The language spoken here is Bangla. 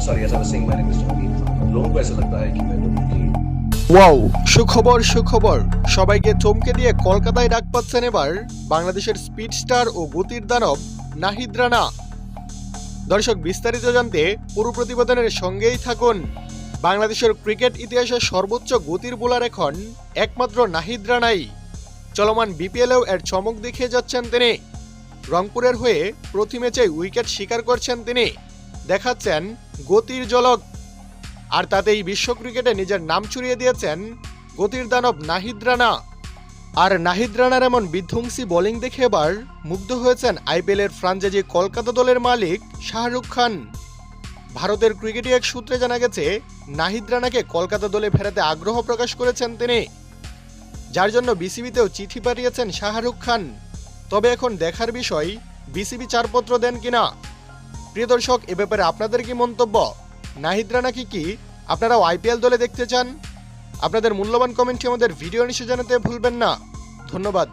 सॉरी ऐसा मैं सिंह मैंने कुछ नहीं लोगों को ऐसा लगता है कि मैं लोगों की ওয়াও সুখবর সুখবর সবাইকে চমকে দিয়ে কলকাতায় ডাক পাচ্ছেন এবার বাংলাদেশের স্পিড স্টার ও গতির দানব নাহিদ রানা দর্শক বিস্তারিত জানতে পুরো প্রতিবেদনের সঙ্গেই থাকুন বাংলাদেশের ক্রিকেট ইতিহাসের সর্বোচ্চ গতির বোলার এখন একমাত্র নাহিদ রানাই চলমান বিপিএলেও এর চমক দেখিয়ে যাচ্ছেন তিনি রংপুরের হয়ে প্রতি ম্যাচে উইকেট শিকার করছেন তিনি দেখাচ্ছেন গতির জলক। আর তাতেই বিশ্ব ক্রিকেটে নিজের নাম ছড়িয়ে দিয়েছেন গতির দানব নাহিদ রানা। আর নাহিদ রানার এমন বিধ্বংসী বোলিং দেখে এবার মুগ্ধ হয়েছেন আইপিএলের ফ্রাঞ্চাইজি কলকাতা দলের মালিক শাহরুখ খান। ভারতের ক্রিকেটে এক সূত্রে জানা গেছে, নাহিদ রানাকে কলকাতা দলে ফেরাতে আগ্রহ প্রকাশ করেছেন তিনি। যার জন্য বিসিবিতেও চিঠি পাঠিয়েছেন শাহরুখ খান। তবে এখন দেখার বিষয়, বিসিবি চারপত্র দেন কিনা? প্রিয় দর্শক, এ ব্যাপারে আপনাদের কি মন্তব্য? নাহিদ রানা কি কি? আপনারাও আইপিএল দলে দেখতে চান? আপনাদের মূল্যবান কমেন্টটি আমাদের ভিডিও নিচে জানাতে ভুলবেন না। ধন্যবাদ।